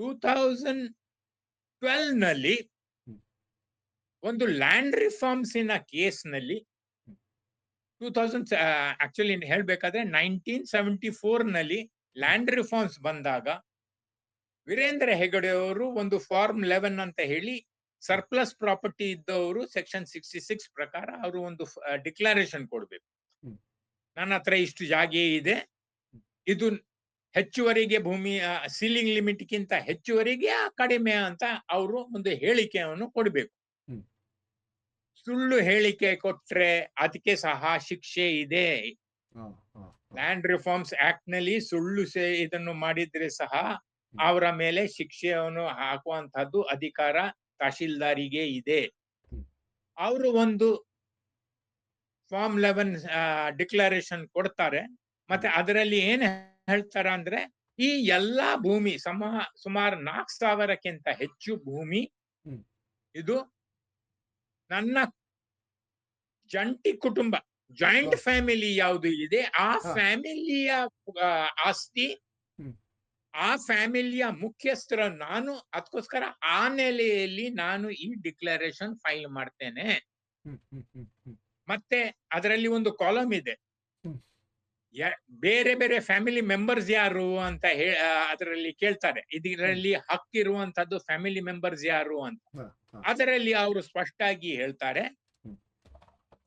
Two thousand ಟ್ವೆಲ್ನಲ್ಲಿ. ಒಂದು land ಕೇಸ್ನಲ್ಲಿ two thousand actually ಹೇಳ್ಬೇಕಾದ್ರೆ ನೈನ್ಟೀನ್ ಸೆವೆಂಟಿ ಫೋರ್ನಲ್ಲಿ ಲ್ಯಾಂಡ್ ರಿಫಾರ್ಮ್ಸ್ ಬಂದಾಗ ವೀರೇಂದ್ರ ಹೆಗಡೆ ಅವರು ಒಂದು ಫಾರ್ಮ್ ಲೆವೆನ್ ಅಂತ ಹೇಳಿ ಸರ್ಪ್ಲಸ್ ಪ್ರಾಪರ್ಟಿ ಇದ್ದವರು ಸೆಕ್ಷನ್ ಸಿಕ್ಸ್ಟಿ ಸಿಕ್ಸ್ ಪ್ರಕಾರ ಅವರು ಒಂದು ಡಿಕ್ಲರೇಷನ್ ಕೊಡ್ಬೇಕು. ನನ್ನ ಹತ್ರ ಇಷ್ಟು ಜಾಗೆ ಇದೆ ಇದು ಹೆಚ್ಚುವರಿಗೆ ಭೂಮಿ ಸೀಲಿಂಗ್ ಲಿಮಿಟ್ ಗಿಂತ ಹೆಚ್ಚುವರಿಗೆ ಕಡಿಮೆ ಅಂತ ಅವರು ಒಂದು ಹೇಳಿಕೆಯನ್ನು ಕೊಡಬೇಕು. ಸುಳ್ಳು ಹೇಳಿಕೆ ಕೊಟ್ರೆ ಅದಕ್ಕೆ ಸಹ ಶಿಕ್ಷೆ ಇದೆ. ಲ್ಯಾಂಡ್ ರಿಫಾರ್ಮ್ಸ್ ಆಕ್ಟ್ನಲ್ಲಿ ಸುಳ್ಳು ಸೆ- ಇದನ್ನು ಮಾಡಿದ್ರೆ ಸಹ ಅವರ ಮೇಲೆ ಶಿಕ್ಷೆಯನ್ನು ಹಾಕುವಂತಹದ್ದು ಅಧಿಕಾರ ತಹಶೀಲ್ದಾರಿಗೆ ಇದೆ. ಅವರು ಒಂದು ಫಾರ್ಮ್ ಲೆವೆನ್ ಡಿಕ್ಲರೇಷನ್ ಕೊಡ್ತಾರೆ. ಮತ್ತೆ ಅದರಲ್ಲಿ ಏನ್ ಹೇಳ್ತಾರ ಅಂದ್ರೆ ಈ ಎಲ್ಲಾ ಭೂಮಿ ಸಮ ಸುಮಾರು ನಾಲ್ಕು ಸಾವಿರಕ್ಕಿಂತ ಹೆಚ್ಚು ಭೂಮಿ. ಇದು ನನ್ನ ಜಂಟಿ ಕುಟುಂಬ ಜಾಯಿಂಟ್ ಫ್ಯಾಮಿಲಿ ಯಾವುದು ಇದೆ ಆ ಫ್ಯಾಮಿಲಿಯ ಆಸ್ತಿ. ಆ ಫ್ಯಾಮಿಲಿಯ ಮುಖ್ಯಸ್ಥರ ನಾನು ಅದಕ್ಕೋಸ್ಕರ ಆ ನೆಲೆಯಲ್ಲಿ ನಾನು ಈ ಡಿಕ್ಲರೇಷನ್ ಫೈಲ್ ಮಾಡ್ತೇನೆ. ಮತ್ತೆ ಅದರಲ್ಲಿ ಒಂದು ಕಾಲಮ್ ಇದೆ ಬೇರೆ ಬೇರೆ ಫ್ಯಾಮಿಲಿ ಮೆಂಬರ್ಸ್ ಯಾರು ಅಂತ ಹೇಳ ಅದರಲ್ಲಿ ಕೇಳ್ತಾರೆ. ಇದರಲ್ಲಿ ಹಕ್ಕಿರುವಂತದ್ದು ಫ್ಯಾಮಿಲಿ ಮೆಂಬರ್ಸ್ ಯಾರು ಅಂತ. ಅದರಲ್ಲಿ ಅವರು ಸ್ಪಷ್ಟಾಗಿ ಹೇಳ್ತಾರೆ.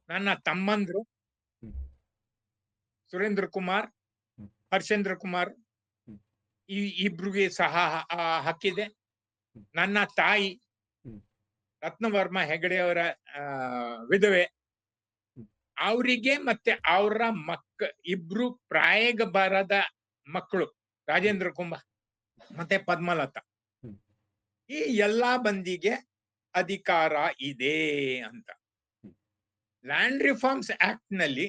ನನ್ನ ತಮ್ಮಂದ್ರು. ಸುರೇಂದ್ರ ಕುಮಾರ್ ಹರ್ಷೇಂದ್ರ ಕುಮಾರ್ ಈ ಇಬ್ರಿಗೆ ಸಹ ಹಕ್ಕಿದೆ. ನನ್ನ ತಾಯಿ ರತ್ನವರ್ಮ ಹೆಗಡೆಯವರ ಆ, ವಿಧವೆ. ಅವರಿಗೆ ಮತ್ತೆ ಅವರ ಮಕ್ಕ ಇಬ್ರು ಪ್ರಾಯಗ ಬರದ ಮಕ್ಕಳು ರಾಜೇಂದ್ರ ಕುಂಭ ಮತ್ತೆ ಪದ್ಮಲತಾ. ಈ ಎಲ್ಲಾ ಬಂದಿಗೆ ಅಧಿಕಾರ ಇದೆ ಅಂತ. ಲ್ಯಾಂಡ್ ರಿಫಾರ್ಮ್ಸ್ ಆಕ್ಟ್ನಲ್ಲಿ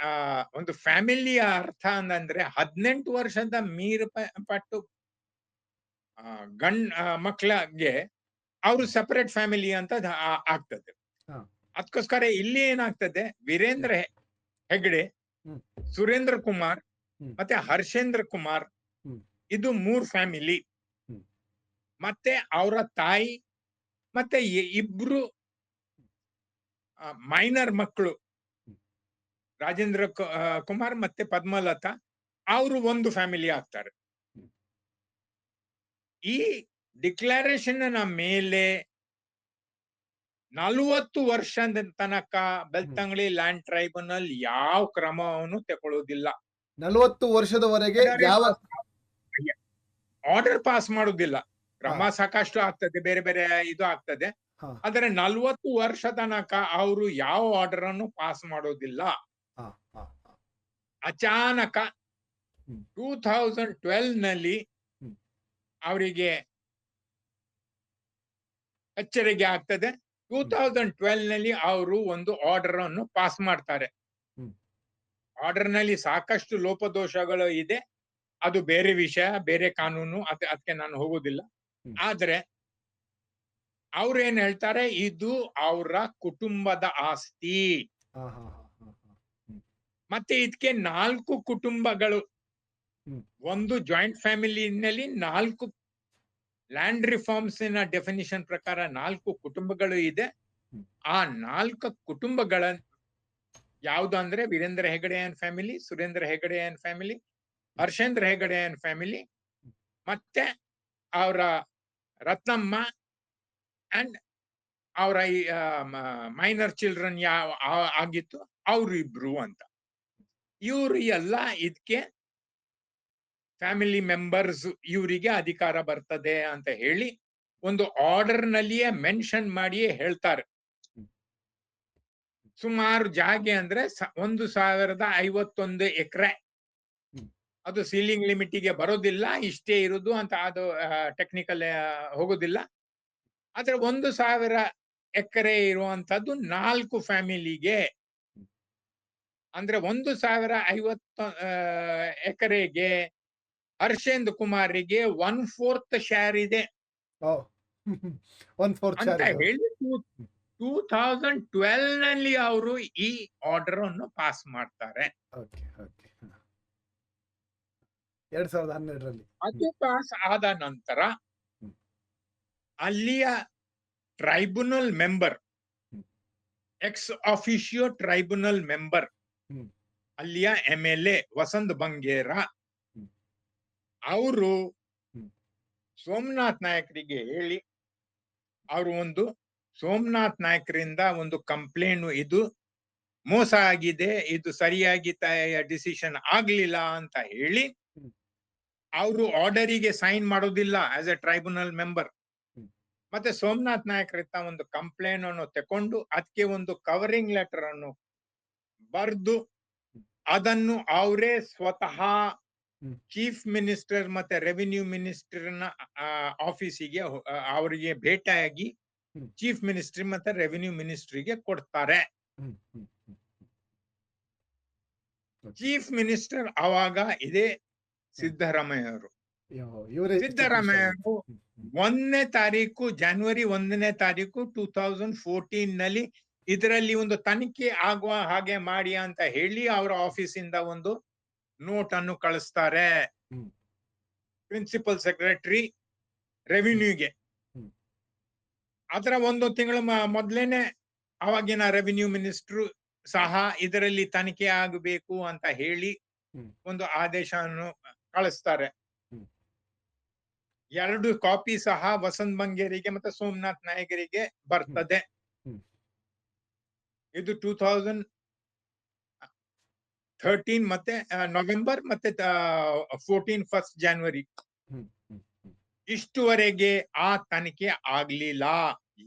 ಆ, ಒಂದು ಫ್ಯಾಮಿಲಿಯ ಅರ್ಥ ಅಂದ್ರೆ ಹದಿನೆಂಟು ವರ್ಷದ ಮೀರು ಪಟ್ಟು ಗಂಡ್ ಮಕ್ಕಳಿಗೆ ಮಕ್ಳಿಗೆ ಅವರು ಸಪರೇಟ್ ಫ್ಯಾಮಿಲಿ ಅಂತ ಆಗ್ತದೆ. ಅದಕ್ಕೋಸ್ಕರ ಇಲ್ಲಿ ಏನಾಗ್ತದೆ? ವೀರೇಂದ್ರ ಹೆಗ್ಡೆ ಸುರೇಂದ್ರ ಕುಮಾರ್ ಮತ್ತೆ ಹರ್ಷೇಂದ್ರ ಕುಮಾರ್ ಇದು ಮೂರ್ ಫ್ಯಾಮಿಲಿ. ಮತ್ತೆ ಅವರ ತಾಯಿ ಮತ್ತೆ ಇಬ್ರು ಮೈನರ್ ಮಕ್ಕಳು ರಾಜೇಂದ್ರ ಕುಮಾರ್ ಮತ್ತೆ ಪದ್ಮಲತಾ ಅವರು ಒಂದು ಫ್ಯಾಮಿಲಿ ಆಗ್ತಾರೆ. ಈ ಡಿಕ್ಲರೇಷನ್ ಮೇಲೆ ನಲವತ್ತು ವರ್ಷದ ತನಕ ಬೆಳ್ತಂಗಡಿ ಲ್ಯಾಂಡ್ ಟ್ರೈಬ್ಯುನಲ್ ಯಾವ ಕ್ರಮವನ್ನು ತಗೊಳ್ಳೋದಿಲ್ಲ ನಲವತ್ತು ವರ್ಷದವರೆಗೆ ಯಾವ ಆರ್ಡರ್ ಪಾಸ್ ಮಾಡೋದಿಲ್ಲ ಕ್ರಮ ಸಾಕಷ್ಟು ಆಗ್ತದೆ ಬೇರೆ ಬೇರೆ ಇದು ಆಗ್ತದೆ. ಆದ್ರೆ ನಲವತ್ತು ವರ್ಷ ತನಕ ಅವರು ಯಾವ ಆರ್ಡರ್ ಅನ್ನು ಪಾಸ್ ಮಾಡೋದಿಲ್ಲ. ಅಚಾನಕ ಟೂ ಥೌಸಂಡ್ ಟ್ವೆಲ್ನಲ್ಲಿ. ಅವರಿಗೆ ಎಚ್ಚರಿಕೆ ಆಗ್ತದೆ. ಟೂ ತೌಸಂಡ್ ಟ್ವೆಲ್ನಲ್ಲಿ ಅವರು ಒಂದು ಆರ್ಡರ್ ಅನ್ನು ಪಾಸ್ ಮಾಡ್ತಾರೆ. ಆರ್ಡರ್ನಲ್ಲಿ ಸಾಕಷ್ಟು ಲೋಪದೋಷಗಳು ಇದೆ. ಅದು ಬೇರೆ ವಿಷಯ ಬೇರೆ ಕಾನೂನು ಅದ್ ಅದಕ್ಕೆ ನಾನು ಹೋಗೋದಿಲ್ಲ. ಆದ್ರೆ ಅವ್ರು ಏನ್ ಹೇಳ್ತಾರೆ? ಇದು ಅವರ ಕುಟುಂಬದ ಆಸ್ತಿ. ಮತ್ತೆ ಇದಕ್ಕೆ ನಾಲ್ಕು ಕುಟುಂಬಗಳು. ಒಂದು ಜಾಯಿಂಟ್ ಫ್ಯಾಮಿಲಿನಲ್ಲಿ ನಾಲ್ಕು ಲ್ಯಾಂಡ್ ರಿಫಾರ್ಮ್ಸ್ನ ಡೆಫಿನಿಷನ್ ಪ್ರಕಾರ ನಾಲ್ಕು ಕುಟುಂಬಗಳು ಇದೆ. ಆ ನಾಲ್ಕು ಕುಟುಂಬಗಳ ಯಾವುದು ಅಂದ್ರೆ Veerendra Hegde and family Surendra Hegde and family Harshendra Hegde and family ಮತ್ತೆ ಅವರ ರತ್ನಮ್ಮ ಅಂಡ್ ಅವರ ಮೈನರ್ ಚಿಲ್ಡ್ರನ್ ಯಾವ ಆಗಿತ್ತು ಅವ್ರಿಬ್ರು ಅಂತ. ಇವ್ರು ಎಲ್ಲ ಇದಕ್ಕೆ ಫ್ಯಾಮಿಲಿ ಮೆಂಬರ್ಸ್ ಇವರಿಗೆ ಅಧಿಕಾರ ಬರ್ತದೆ ಅಂತ ಹೇಳಿ ಒಂದು ಆರ್ಡರ್ ನಲ್ಲಿಯೇ ಮೆನ್ಷನ್ ಮಾಡಿಯೇ ಹೇಳ್ತಾರೆ. ಸುಮಾರು ಜಾಗೆ ಅಂದ್ರೆ ಒಂದು ಸಾವಿರದ ಐವತ್ತೊಂದು ಎಕರೆ. ಅದು ಸೀಲಿಂಗ್ ಲಿಮಿಟಿಗೆ ಬರೋದಿಲ್ಲ ಇಷ್ಟೇ ಇರೋದು ಅಂತ ಅದು ಟೆಕ್ನಿಕಲ್ ಹೋಗೋದಿಲ್ಲ. ಆದ್ರೆ ಒಂದು ಸಾವಿರ ಎಕರೆ ಇರುವಂತದ್ದು ನಾಲ್ಕು ಫ್ಯಾಮಿಲಿಗೆ. ಅಂದ್ರೆ ಒಂದು ಸಾವಿರ ಐವತ್ತ ಎಕರೆಗೆ ಹರ್ಷೇಂದ್ರ ಕುಮಾರಿಗೆ ಒನ್ ಫೋರ್ತ್ ಶೇರ್ ಇದೆ ಅಂತ ಹೇಳಿ ಟೂ ತೌಸಂಡ್ ಟ್ವೆಲ್ನಲ್ಲಿ ಅವರು ಈ ಆರ್ಡರ್ ಅನ್ನು ಪಾಸ್ ಮಾಡ್ತಾರೆ ಎರಡ್ ಸಾವಿರದ ಹನ್ನೆರಡರಲ್ಲಿ ಅದು ಪಾಸ್ ಆದ ನಂತರ. ಅಲ್ಲಿಯ tribunal member ex officio tribunal member. ಅಲ್ಲಿಯ M L A Vasanth Bangera. ಅವರು. ಸೋಮನಾಥ್ ನಾಯಕರಿಗೆ ಹೇಳಿ ಅವರು ಒಂದು ಸೋಮನಾಥ್ ನಾಯಕರಿಂದ ಒಂದು ಕಂಪ್ಲೇಂಟ್ ಇದು ಮೋಸ ಆಗಿದೆ ಇದು ಸರಿಯಾಗಿ ಡಿಸಿಷನ್ ಆಗ್ಲಿಲ್ಲ ಅಂತ ಹೇಳಿ. ಅವರು ಆರ್ಡರಿಗೆ ಸೈನ್ ಮಾಡೋದಿಲ್ಲ ಆಸ್ ಎ ಟ್ರೈಬ್ಯುನಲ್ ಮೆಂಬರ್ ಮತ್ತೆ ಸೋಮನಾಥ್ ನಾಯಕರಿಂದ ಒಂದು ಕಂಪ್ಲೇಂಟ್ ಅನ್ನು ತಕೊಂಡು ಅದಕ್ಕೆ ಒಂದು ಕವರಿಂಗ್ ಲೆಟರ್ ಅನ್ನು ಬರೆದು ಅದನ್ನು ಅವರೇ ಸ್ವತಃ. ಚೀಫ್ ಮಿನಿಸ್ಟರ್ ಮತ್ತೆ ರೆವಿನ್ಯೂ ಮಿನಿಸ್ಟರ್ನ ಆಫೀಸಿಗೆ ಅವರಿಗೆ ಭೇಟಿಯಾಗಿ. ಚೀಫ್ ಮಿನಿಸ್ಟ್ರಿ ಮತ್ತೆ ರೆವಿನ್ಯೂ ಮಿನಿಸ್ಟ್ರಿಗೆ ಕೊಡ್ತಾರೆ. ಚೀಫ್ ಮಿನಿಸ್ಟರ್ ಅವಾಗ ಇದೇ ಸಿದ್ದರಾಮಯ್ಯ ಅವರು ಸಿದ್ದರಾಮಯ್ಯ ಅವರು. ಒಂದನೇ ತಾರೀಕು ಜನವರಿ ಒಂದನೇ ತಾರೀಕು ಟೂ ತೌಸಂಡ್ ಫೋರ್ಟೀನ್ನಲ್ಲಿ ಇದರಲ್ಲಿ ಒಂದು ತನಿಖೆ ಆಗುವ ಹಾಗೆ ಮಾಡಿ ಅಂತ ಹೇಳಿ ಅವರ ಆಫೀಸಿಂದ ಒಂದು ನೋಟ್ ಅನ್ನು ಕಳಿಸ್ತಾರೆ ಪ್ರಿನ್ಸಿಪಲ್ ಸೆಕ್ರೆಟರಿ ರೆವಿನ್ಯೂಗೆ. ಅದರ ಒಂದು ತಿಂಗಳ ಮೊದ್ಲೇನೆ ಅವಾಗಿನ ರೆವಿನ್ಯೂ ಮಿನಿಸ್ಟ್ರು ಸಹ ಇದರಲ್ಲಿ ತನಿಖೆ ಆಗಬೇಕು ಅಂತ ಹೇಳಿ ಒಂದು ಆದೇಶವನ್ನು ಕಳಿಸ್ತಾರೆ. ಎರಡು ಕಾಪಿ ಸಹ ವಸಂತ್ ಬಂಗೇರಿಗೆ ಮತ್ತೆ ಸೋಮನಾಥ್ ನಾಯಕರಿಗೆ ಬರ್ತದೆ. ಇದು ಟೂ ತೌಸಂಡ್ ಥರ್ಟೀನ್ ಮತ್ತೆ ನವೆಂಬರ್ ಮತ್ತೆ ಫೋರ್ಟೀನ್ ಫಸ್ಟ್ ಜಾನ್ವರಿ. ಇಷ್ಟುವರೆಗೆ ಆ ತನಿಖೆ ಆಗ್ಲಿಲ್ಲ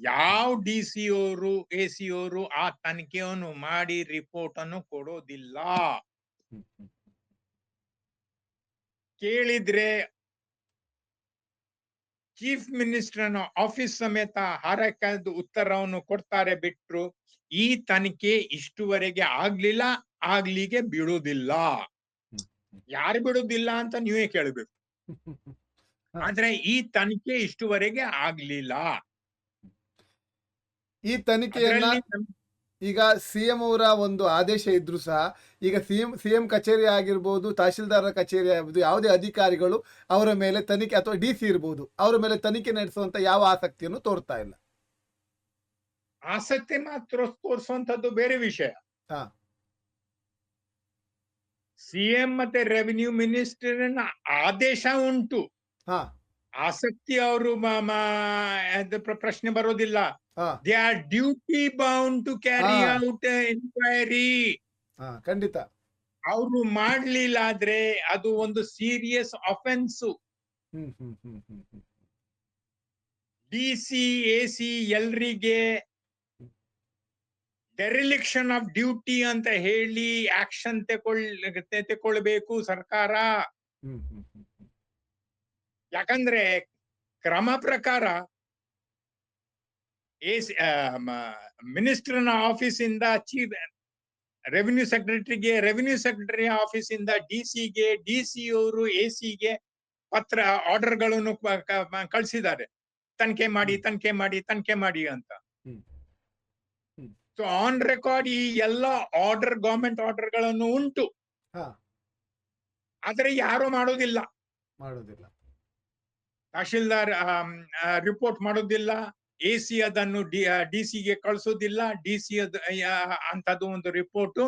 ಯಾವ ಡಿ ಸಿ ಅವರು ಎ ಸಿ ಅವರು ಆ ತನಿಖೆಯನ್ನು ಮಾಡಿ ರಿಪೋರ್ಟ್ ಅನ್ನು ಕೊಡೋದಿಲ್ಲ. ಕೇಳಿದ್ರೆ ಚೀಫ್ ಮಿನಿಸ್ಟರ್ ಆಫೀಸ್ ಸಮೇತ ಹಾರಕದ ಉತ್ತರವನ್ನು ಕೊಡ್ತಾರೆ ಬಿಟ್ರು ಈ ತನಿಖೆ ಇಷ್ಟುವರೆಗೆ ಆಗ್ಲಿಲ್ಲ ಆಗ್ಲಿಗೆ ಬಿಡುವುದಿಲ್ಲ. ಯಾರು ಬಿಡುವುದಿಲ್ಲ ಅಂತ ನೀವೇ ಕೇಳಬೇಕು. ಆದ್ರೆ ಈ ತನಿಖೆ ಇಷ್ಟುವರೆಗೆ ಆಗ್ಲಿಲ್ಲ. ಈ ತನಿಖೆಯನ್ನ ಈಗ ಸಿಎಂ ಅವರ ಒಂದು ಆದೇಶ ಇದ್ರು ಸಹ ಈಗ ಸಿಎಂ ಸಿಎಂ ಕಚೇರಿ ಆಗಿರ್ಬೋದು ತಹಶೀಲ್ದಾರರ ಕಚೇರಿ ಆಗಿರ್ಬೋದು ಯಾವುದೇ ಅಧಿಕಾರಿಗಳು ಅವರ ಮೇಲೆ ತನಿಖೆ ಅಥವಾ ಡಿ ಸಿ ಇರ್ಬೋದು ಅವರ ಮೇಲೆ ತನಿಖೆ ನಡೆಸುವಂತ ಯಾವ ಆಸಕ್ತಿಯನ್ನು ತೋರ್ತಾ ಇಲ್ಲ? ಆಸಕ್ತಿ ಮಾತ್ರ ತೋರಿಸುವಂತದ್ದು ಬೇರೆ ವಿಷಯ. ಹಾ. ಸಿಎಂ ಮತ್ತೆ ರೆವಿನ್ಯೂ ಮಿನಿಸ್ಟರ್ ಆದೇಶ ಉಂಟು. ಆಸಕ್ತಿ ಅವರು ಪ್ರಶ್ನೆ ಬರೋದಿಲ್ಲ. They are duty bound to carry out enquiry ಹಾ ಖಂಡಿತ. ಅವರು ಮಾಡ್ಲಿಲ್ಲ ಆದ್ರೆ ಅದು ಒಂದು serious offence D C A C ಎಲ್ರಿಗೆ dereliction of duty ಅಂತ ಹೇಳಿ ಆಕ್ಷನ್ ತೆಕೊಳ್ ತಗೊಳ್ಬೇಕು ಸರ್ಕಾರ. ಯಾಕಂದ್ರೆ ಕ್ರಮ ಪ್ರಕಾರ ಮಿನಿಸ್ಟರ್ನ ಇಂದ ಚೀಫ್ ರೆವಿನ್ಯೂ ಸೆಕ್ರೆಟರಿಗೆ ರೆವಿನ್ಯೂ ಸೆಕ್ರೆಟರಿ ಆಫೀಸಿಂದ ಡಿ ಸಿಗೆ ಡಿ ಸಿ ಅವರು ಎ ಸಿಗೆ ಪತ್ರ ಆರ್ಡರ್ಗಳನ್ನು ಕಳಿಸಿದ್ದಾರೆ. ತನಿಖೆ ಮಾಡಿ ತನಿಖೆ ಮಾಡಿ ತನಿಖೆ ಮಾಡಿ ಅಂತ. ಸೊ ಆನ್ ರೆಕಾರ್ಡ್ ಈ ಎಲ್ಲ ಆರ್ಡರ್ ಗವರ್ಮೆಂಟ್ ಆರ್ಡರ್ಗಳನ್ನು ಉಂಟು. ಹಾ. ಆದ್ರೆ ಯಾರು ಮಾಡೋದಿಲ್ಲ ಮಾಡೋದಿಲ್ಲ ತಹಶೀಲ್ದಾರ್ ರಿಪೋರ್ಟ್ ಮಾಡೋದಿಲ್ಲ ಎ ಸಿ ಅದನ್ನು ಡಿ ಸಿಗೆ ಕಳಿಸೋದಿಲ್ಲ ಡಿ ಸಿ ಅದ್ ಅಂತದ್ದು ಒಂದು ರಿಪೋರ್ಟ್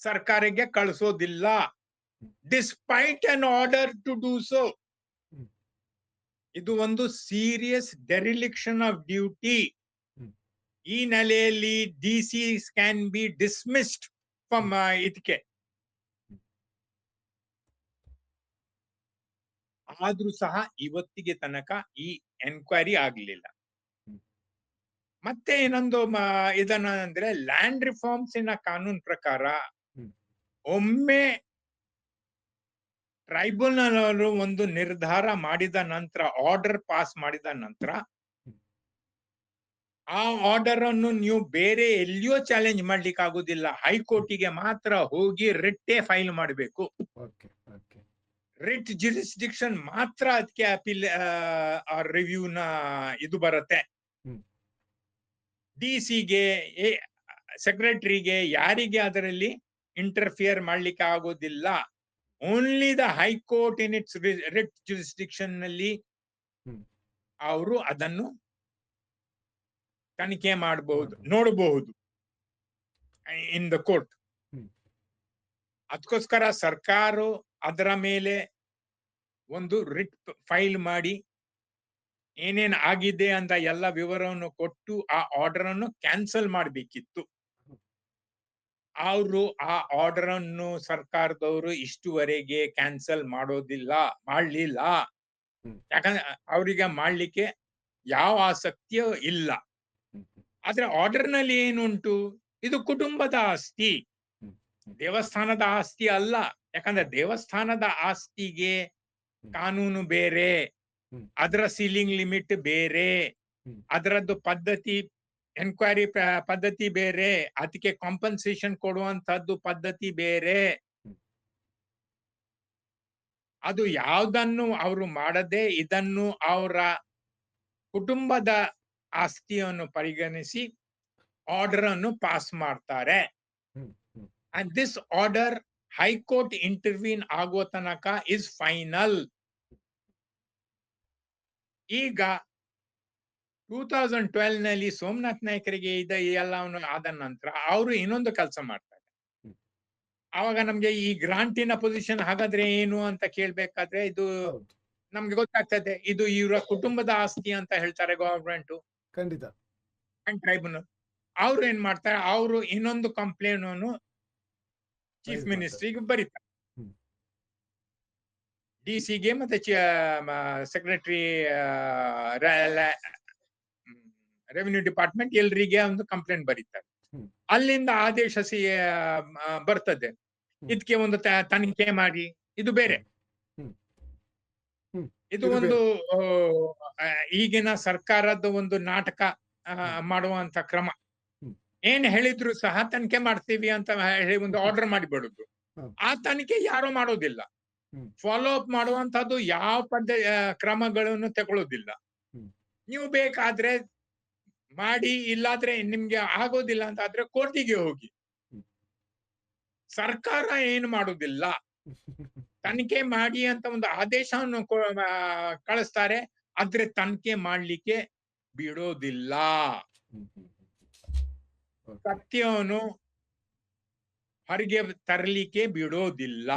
ಸರ್ಕಾರಕ್ಕೆ ಕಳಿಸೋದಿಲ್ಲ. Despite an order to do so ಇದು ಒಂದು ಸೀರಿಯಸ್ ಡೆರಿಲಿಕ್ಷನ್ ಆಫ್ ಡ್ಯೂಟಿ. ಈ ನೆಲೆಯಲ್ಲಿ D C can be dismissed from ಇದಕ್ಕೆ ಆದ್ರೂ ಸಹ ಇವತ್ತಿಗೆ ತನಕ ಈ ಎನ್ಕ್ವೈರಿ ಆಗ್ಲಿಲ್ಲ ಮತ್ತೆ ಇನ್ನೊಂದು ಇದನ್ನಂದ್ರೆ ಇದನ್ನ ಅಂದ್ರೆ ಲ್ಯಾಂಡ್ ರಿಫಾರ್ಮ್ಸ್ ಇನ ಕಾನೂನ್ ಪ್ರಕಾರ ಒಮ್ಮೆ ಟ್ರೈಬ್ಯುನಲ್ ಅವರು ಒಂದು ನಿರ್ಧಾರ ಮಾಡಿದ ನಂತರ ಆರ್ಡರ್ ಪಾಸ್ ಮಾಡಿದ ನಂತರ. ಆ ಆರ್ಡರ್ ಅನ್ನು ನೀವು ಬೇರೆ ಎಲ್ಲಿಯೋ ಚಾಲೆಂಜ್ ಮಾಡ್ಲಿಕ್ಕೆ ಆಗುದಿಲ್ಲ. ಹೈಕೋರ್ಟಿಗೆ ಮಾತ್ರ ಹೋಗಿ ರಿಟ್ಟೆ ಫೈಲ್ ಮಾಡಬೇಕು. ಓಕೆ ಓಕೆ ರಿಟ್ ಜುರಿಸ್ಡಿಕ್ಷನ್ ಮಾತ್ರ ಅದಕ್ಕೆ ಅಪೀಲ್ ರಿವ್ಯೂನ ಇದು ಬರುತ್ತೆ. ಡಿ ಸಿಗೆ ಸೆಕ್ರೆಟರಿಗೆ ಯಾರಿಗೆ ಅದರಲ್ಲಿ ಇಂಟರ್ಫಿಯರ್ ಮಾಡ್ಲಿಕ್ಕೆ ಆಗೋದಿಲ್ಲ. Only the high court in its writ ಜುರಿಸ್ಡಿಕ್ಷನ್ನಲ್ಲಿ ಅವರು ಅದನ್ನು ತನಿಖೆ ಮಾಡಬಹುದು. ನೋಡಬಹುದು ಇನ್ ದ ಕೋರ್ಟ್ ಅದಕ್ಕೋಸ್ಕರ ಸರ್ಕಾರ ಅದರ ಮೇಲೆ ಒಂದು ರಿಟ್ ಫೈಲ್ ಮಾಡಿ ಏನೇನ್ ಆಗಿದೆ ಅಂತ ಎಲ್ಲ ವಿವರವನ್ನು ಕೊಟ್ಟು ಆ ಆರ್ಡರ್ ಅನ್ನು ಕ್ಯಾನ್ಸಲ್ ಮಾಡಬೇಕಿತ್ತು. ಅವರು ಆ ಆರ್ಡರ್ ಅನ್ನು ಸರ್ಕಾರದವರು ಇಷ್ಟುವರೆಗೆ ಕ್ಯಾನ್ಸಲ್ ಮಾಡೋದಿಲ್ಲ ಮಾಡ್ಲಿಲ್ಲ. ಯಾಕಂದ್ರೆ ಅವರಿಗೆ ಮಾಡ್ಲಿಕ್ಕೆ ಯಾವ ಆಸಕ್ತಿಯೂ ಇಲ್ಲ. ಹ್ಮ್, ಆರ್ಡರ್ನಲ್ಲಿ ಆದ್ರೆ ಆರ್ಡರ್ನಲ್ಲಿ ಏನುಂಟು? ಇದು ಕುಟುಂಬದ ಆಸ್ತಿ. ದೇವಸ್ಥಾನದ ಆಸ್ತಿ ಅಲ್ಲ. ಯಾಕಂದ್ರೆ ದೇವಸ್ಥಾನದ ಆಸ್ತಿಗೆ ಕಾನೂನು ಬೇರೆ ಅದರ ಸೀಲಿಂಗ್ ಲಿಮಿಟ್ ಬೇರೆ ಅದರದ್ದು ಪದ್ಧತಿ ಎನ್ಕ್ವೈರಿ ಪದ್ಧತಿ ಬೇರೆ ಅದಕ್ಕೆ ಕಾಂಪನ್ಸೇಷನ್ ಕೊಡುವಂತದ್ದು ಪದ್ಧತಿ ಬೇರೆ. ಅದು ಯಾವ್ದನ್ನು ಅವರು ಮಾಡದೆ ಇದನ್ನು ಅವರ ಕುಟುಂಬದ ಆಸ್ತಿಯನ್ನು ಪರಿಗಣಿಸಿ ಆರ್ಡರ್ ಅನ್ನು ಪಾಸ್ ಮಾಡ್ತಾರೆ. And this order high court ಇಂಟರ್ವ್ಯೂನ್ ಆಗೋ ತನಕ ಇಸ್ ಫೈನಲ್ ಈಗ ಟೂ ತೌಸಂಡ್ ಟ್ವೆಲ್ನಲ್ಲಿ ಸೋಮನಾಥ್ ನಾಯಕರಿಗೆ ಇದ ಎಲ್ಲವನ್ನು ಆದ ನಂತರ ಅವರು ಇನ್ನೊಂದು ಕೆಲಸ ಮಾಡ್ತಾರೆ. ಆವಾಗ ನಮ್ಗೆ ಈ ಗ್ರಾಂಟಿನ ಪೊಸಿಷನ್ ಹಾಗಾದ್ರೆ ಏನು ಅಂತ ಕೇಳ್ಬೇಕಾದ್ರೆ ಇದು ನಮ್ಗೆ ಗೊತ್ತಾಗ್ತದೆ. ಇದು ಇವರ ಕುಟುಂಬದ ಆಸ್ತಿ ಅಂತ ಹೇಳ್ತಾರೆ ಗವರ್ಮೆಂಟ್ ಖಂಡಿತ. ಟ್ರೈಬುನಲ್ ಟ್ರೈಬ್ಯುನಲ್ ಅವ್ರು ಏನ್ ಮಾಡ್ತಾರೆ? ಅವರು ಇನ್ನೊಂದು ಕಂಪ್ಲೇಂಟ್ ಅನ್ನು ಚೀಫ್ ಮಿನಿಸ್ಟ್ರಿಗೆ ಬರೀತಾರೆ. ಡಿಸಿ ಡಿ ಸಿಗೆ ಮತ್ತೆ ಸೆಕ್ರೆಟರಿ ರೆವಿನ್ಯೂ ಡಿಪಾರ್ಟ್ಮೆಂಟ್ ಎಲ್ರಿಗೆ ಒಂದು ಕಂಪ್ಲೇಂಟ್ ಬರೀತಾರೆ. ಅಲ್ಲಿಂದ ಆದೇಶ ಸಿ ಬರ್ತದೆ. ಇದಕ್ಕೆ ಒಂದು ತನಿಖೆ ಮಾಡಿ. ಇದು ಬೇರೆ. ಇದು ಒಂದು ಈಗಿನ ಸರ್ಕಾರದ ಒಂದು ನಾಟಕ ಮಾಡುವಂತ ಕ್ರಮ. ಏನ್ ಹೇಳಿದ್ರು ಸಹ ತನಿಖೆ ಮಾಡ್ತೀವಿ ಅಂತ ಹೇಳಿ ಒಂದು ಆರ್ಡರ್ ಮಾಡಿಬಿಡುದು. ಆ ತನಿಖೆ ಯಾರು ಮಾಡೋದಿಲ್ಲ. ಫಾಲೋ ಅಪ್ ಮಾಡುವಂತದ್ದು ಯಾವ ಪದ್ಧ ಕ್ರಮಗಳನ್ನು ತಗೊಳ್ಳೋದಿಲ್ಲ ನೀವು ಬೇಕಾದ್ರೆ ಮಾಡಿ ಇಲ್ಲಾದ್ರೆ ನಿಮ್ಗೆ ಆಗೋದಿಲ್ಲ ಅಂತ ಆದ್ರೆ ಕೋರ್ಟಿಗೆ ಹೋಗಿ. ಸರ್ಕಾರ ಏನು ಮಾಡುದಿಲ್ಲ. ತನಿಖೆ ಮಾಡಿ ಅಂತ ಒಂದು ಆದೇಶವನ್ನು ಕಳಿಸ್ತಾರೆ. ಆದ್ರೆ ತನಿಖೆ ಮಾಡ್ಲಿಕ್ಕೆ ಬಿಡೋದಿಲ್ಲ. ಸತ್ಯವನ್ನು ಹೊರಗೆ ತರಲಿಕ್ಕೆ ಬಿಡೋದಿಲ್ಲ.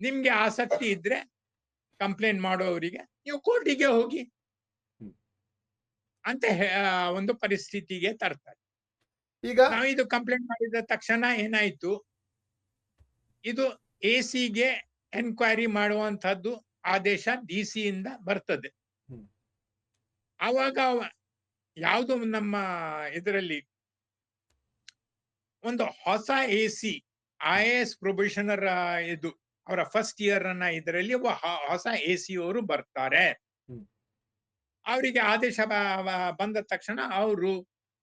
ನಿಮ್ಗೆ ಆಸಕ್ತಿ ಇದ್ರೆ ಕಂಪ್ಲೇಂಟ್ ಮಾಡೋವರಿಗೆ ನೀವು ಕೋರ್ಟಿಗೆ ಹೋಗಿ ಅಂತ ಒಂದು ಪರಿಸ್ಥಿತಿಗೆ ತರ್ತಾರೆ. ಈಗ ನಾವು ಇದು ಕಂಪ್ಲೇಂಟ್ ಮಾಡಿದ ತಕ್ಷಣ ಏನಾಯ್ತು? ಇದು ಎ ಸಿಗೆ ಎನ್ಕ್ವೈರಿ ಮಾಡುವಂತದ್ದು ಆದೇಶ ಡಿ ಸಿ ಇಂದ ಬರ್ತದೆ. ಆವಾಗ ಯಾವುದು ನಮ್ಮ ಇದರಲ್ಲಿ ಒಂದು ಹೊಸ A C I S probationer ಇದು ಅವರ ಫಸ್ಟ್ ಇಯರ್ ಅನ್ನ ಇದರಲ್ಲಿ ಒಬ್ಬ ಹೊಸ ಎ ಸಿ ಅವರು ಬರ್ತಾರೆ ಅವರಿಗೆ ಆದೇಶ ಬಂದ ತಕ್ಷಣ ಅವರು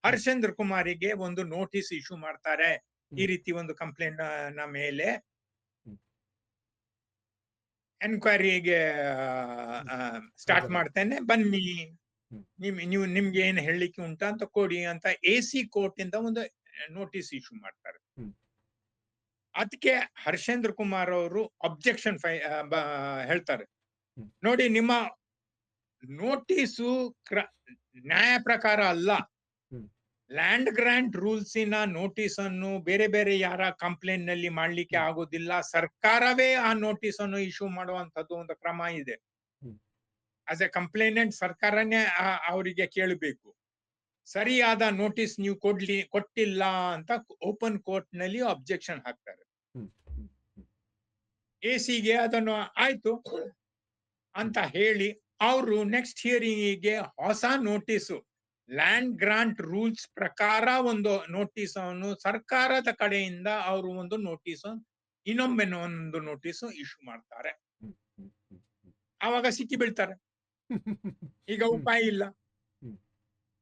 ಹರ್ಷೇಂದ್ರ ಕುಮಾರಿಗೆ ಒಂದು ನೋಟಿಸ್ ಇಶ್ಯೂ ಮಾಡ್ತಾರೆ ಈ ರೀತಿ ಒಂದು ಕಂಪ್ಲೇಂಟ್ನ ಮೇಲೆ. ಎನ್ಕ್ವೈರಿಗೆ ಸ್ಟಾರ್ಟ್. ಮಾಡ್ತೇನೆ ಬನ್ನಿ. ನಿಮ್ ನೀವು ನಿಮ್ಗೆ ಏನ್ ಹೇಳಲಿಕ್ಕೆ ಉಂಟಾ ಅಂತ ಕೊಡಿ ಅಂತ ಎ ಸಿ ಕೋರ್ಟ್ ಇಂದ ಒಂದು ನೋಟಿಸ್ ಇಶ್ಯೂ ಮಾಡ್ತಾರೆ. ಅದಕ್ಕೆ ಹರ್ಷೇಂದ್ರ ಕುಮಾರ್ ಅವರು ಅಬ್ಜೆಕ್ಷನ್ ಫೈ ಹೇಳ್ತಾರೆ ನೋಡಿ ನಿಮ್ಮ ನೋಟಿಸು ನ್ಯಾಯ ಪ್ರಕಾರ ಅಲ್ಲ. ಲ್ಯಾಂಡ್ ಗ್ರಾಂಟ್ ರೂಲ್ಸಿನ ನೋಟಿಸ್ ಅನ್ನು ಬೇರೆ ಬೇರೆ ಯಾರ ಕಂಪ್ಲೇಂಟ್ನಲ್ಲಿ ಮಾಡ್ಲಿಕ್ಕೆ ಆಗೋದಿಲ್ಲ. ಸರ್ಕಾರವೇ ಆ ನೋಟಿಸ್ ಅನ್ನು ಇಶ್ಯೂ ಮಾಡುವಂತದ್ದು ಒಂದು ಕ್ರಮ ಇದೆ. ಆಸ್ ಎ ಕಂಪ್ಲೇನೆಂಟ್ ಸರ್ಕಾರನೇ ಅವರಿಗೆ ಕೇಳಬೇಕು. ಸರಿಯಾದ ನೋಟಿಸ್ ನೀವು ಕೊಡ್ಲಿ ಕೊಟ್ಟಿಲ್ಲ ಅಂತ ಓಪನ್ ಕೋರ್ಟ್ನಲ್ಲಿ ಅಬ್ಜೆಕ್ಷನ್ ಹಾಕ್ತಾರೆ. ಎ ಸಿಗೆ ಅದನ್ನು ಆಯ್ತು ಅಂತ ಹೇಳಿ ಅವರು ನೆಕ್ಸ್ಟ್ ಹಿಯರಿಂಗಿಗೆ ಹೊಸ ನೋಟಿಸು ಲ್ಯಾಂಡ್ ಗ್ರಾಂಟ್ ರೂಲ್ಸ್ ಪ್ರಕಾರ ಒಂದು ನೋಟಿಸ್ ಅನ್ನು ಸರ್ಕಾರದ ಕಡೆಯಿಂದ ಅವರು ಒಂದು ನೋಟಿಸ್ ಇನ್ನೊಮ್ಮೆ ಒಂದು ನೋಟಿಸ್ ಇಶ್ಯೂ ಮಾಡ್ತಾರೆ. ಆವಾಗ ಸಿಕ್ಕಿ ಬೀಳ್ತಾರೆ. ಈಗ ಉಪಾಯ ಇಲ್ಲ.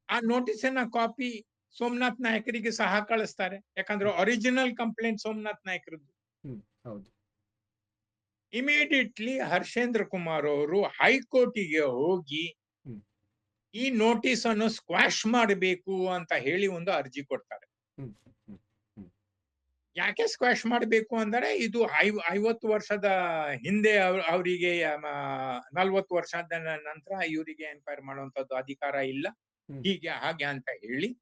ಆ ನೋಟಿಸ್ ಅನ್ನ ಕಾಪಿ ಸೋಮನಾಥ್ ನಾಯಕರಿಗೆ ಸಹ ಕಳಿಸ್ತಾರೆ. ಯಾಕಂದ್ರೆ ಒರಿಜಿನಲ್ ಕಂಪ್ಲೇಂಟ್ ಸೋಮನಾಥ್ ನಾಯಕರದ್ದು. ಇಮಿಡಿಯೇಟ್ಲಿ ಹರ್ಷೇಂದ್ರ ಕುಮಾರ್ ಅವರು ಹೈಕೋರ್ಟಿಗೆ ಹೋಗಿ. ಈ ನೋಟಿಸ್ ಅನ್ನು ಸ್ಕ್ವಾಶ್ ಮಾಡಬೇಕು ಅಂತ ಹೇಳಿ ಒಂದು ಅರ್ಜಿ ಕೊಡ್ತಾರೆ. ಯಾಕೆ ಸ್ಕ್ವಾಶ್ ಮಾಡಬೇಕು ಅಂದರೆ ಇದು ಐವ್ ಐವತ್ತು ವರ್ಷದ ಹಿಂದೆ ಅವ್ರ- ಅವರಿಗೆ ನಲ್ವತ್ತು ವರ್ಷದ ನಂತರ ಇವರಿಗೆ ಎನ್ಕ್ವೈರ್ ಮಾಡುವಂತದ್ದು ಅಧಿಕಾರ ಇಲ್ಲ. ಹೀಗೆ ಹಾಗೆ ಅಂತ ಹೇಳಿ